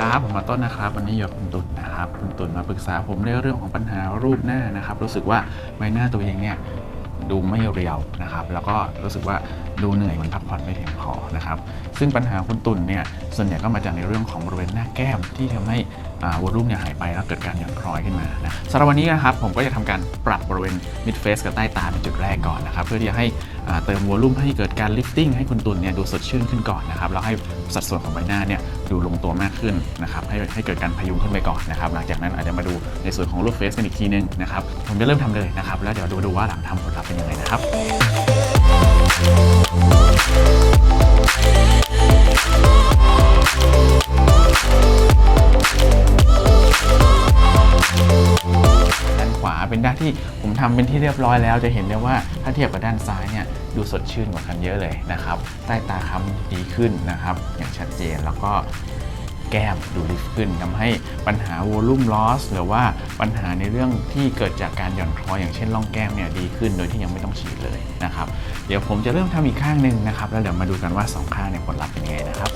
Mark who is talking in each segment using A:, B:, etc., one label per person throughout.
A: ครับผมมาต้นนะครับ วันนี้อยู่กับคุณตุ่นนะครับคุณตุ่นมาปรึกษาผมในเรื่องของปัญหารูปหน้านะครับ รู้สึกว่าใบหน้าตัวเองเนี่ยดูไม่เรียวนะครับ แล้วก็รู้สึกว่า ดูเหนื่อยเหมันพักผ่อนไม่เพียงพอนะครับซึ่งปัญหาคุณตุ่นเนี่ยส่วนใหญ่ก็มาจากในเรื่องของบริเวณหน้าแก้มที่ทำให้วอลลุ่มเนี่ยหายไปแล้วเกิดการหย่อนคล้อยขึ้นมานะสำหรับวันนี้นะครับผมก็จะทำการปรับบริเวณ mid face กับใต้ตาเป็นจุดแรกก่อนนะครับเพื่อที่จะให้อ่าเติมวอลลุ่มให้เกิดการ lifting ให้คุณตุ่นเนี่ยดูสดชื่นขึ้นก่อนนะครับแล้วให้สัดส่วนของใบหน้าเนี่ยดูลงตัวมากขึ้นนะครับให้ให้เกิดการพยุงขึ้นไปก่อนนะครับหลังจากนั้นอาจจะมาดูในส่วนของรูปเฟซกันอีกทีนึงนะครับผมจะเริ่มทำเลยนะครับแล้วเดี๋ยวดูดูว่าหลังทำผลลัพธ์เป็นยังไงนะครับ เป็นด้านที่ผมทำเป็นที่เรียบร้อยแล้วจะเห็นได้ว่าถ้าเทียบกับด้านซ้ายเนี่ยดูสดชื่นกว่ากันเยอะเลยนะครับ ใต้ตาค้ำดีขึ้นนะครับ อย่างชัดเจนแล้วก็ แก้มดูลิฟต์ขึ้นทำให้ปัญหาวอลลุ่มลอสหรือว่าปัญหาในเรื่องที่เกิดจากการหย่อนคล้อยอย่างเช่นร่องแก้มเนี่ยดีขึ้นโดยที่ยังไม่ต้องฉีดเลยนะครับเดี๋ยวผมจะเริ่มทำอีกข้างหนึ่งนะครับแล้วเดี๋ยวมาดูกันว่าสองข้างเนี่ยผลลัพธ์เป็นยังไงนะครับ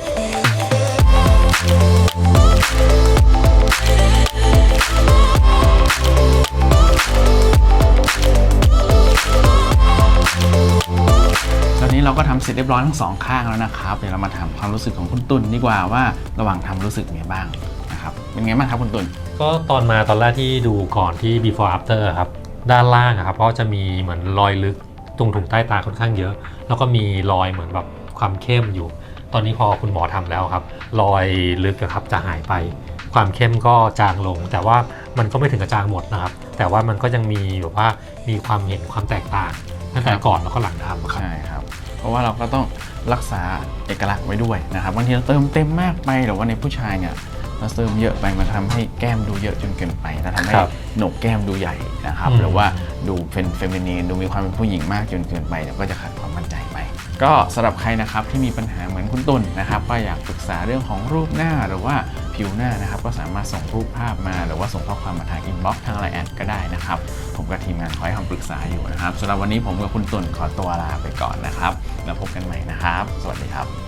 A: อนนี้เราก็ทำเสร็จเรียบร้อยทั้งสองข้างแล้วนะครับเดี๋ยวเรามาถามความรู้สึกของคุณตุลดีกว่าว่าระหว่างทำรู้สึกไงบ้างนะครับเป็นไงบ้างครับคุณตุล
B: ก็ตอนมาตอนแรกที่ดูก่อนที่ before after ครับด้านล่างอะครับก็จะมีเหมือนรอยลึกตรงถุงใต้ตาค่อนข้างเยอะ แล้วก็มีรอยเหมือนแบบความเข้มอยู่ ตอนนี้พอคุณหมอทำแล้วครับ รอยลึกอะครับจะหายไป ความเข้มก็จางลง แต่ว่ามันก็ไม่ถึงกับจางหมดนะครับ แต่ว่ามันก็ยังมีแบบว่ามีความเห็นความแตกต่างตั้งแต่ก่อนแล้วก็หลังทำครับ
A: รับเพราะว่าเราก็ต้องรักษาเอกลักษณ์ไว้ด้วยนะครับบางทีเราเติมเต็มมากไปหรือว่าในผู้ชายเนี่ยเราเติมเยอะไปมันทำให้แก้มดูเยอะจนเกินไปแล้วทำให้
B: ครับ
A: โหนกแก้มดูใหญ่นะครับ
B: อืม
A: หรือว่าดูเป็นเฟมินีนดูมีความเป็นผู้หญิงมากจนเกินไปเดี๋ยวก็จะขาดความมั่นใจไป ก็สำหรับใครนะครับที่มีปัญหาเหมือนคุณตุลนะครับก็อยากปรึกษาเรื่องของรูปหน้าหรือว่า ผิวหน้านะครับ ก็สามารถส่งรูปภาพมา หรือว่าส่งข้อความมาทางอินบ็อกซ์ทางไลน์แอดก็ได้นะครับ ผมกับทีมงานคอยให้คำปรึกษาอยู่นะครับสำหรับวันนี้ผมกับคุณตุลขอตัวลาไปก่อนนะครับ แล้วพบกันใหม่นะครับ สวัสดีครับ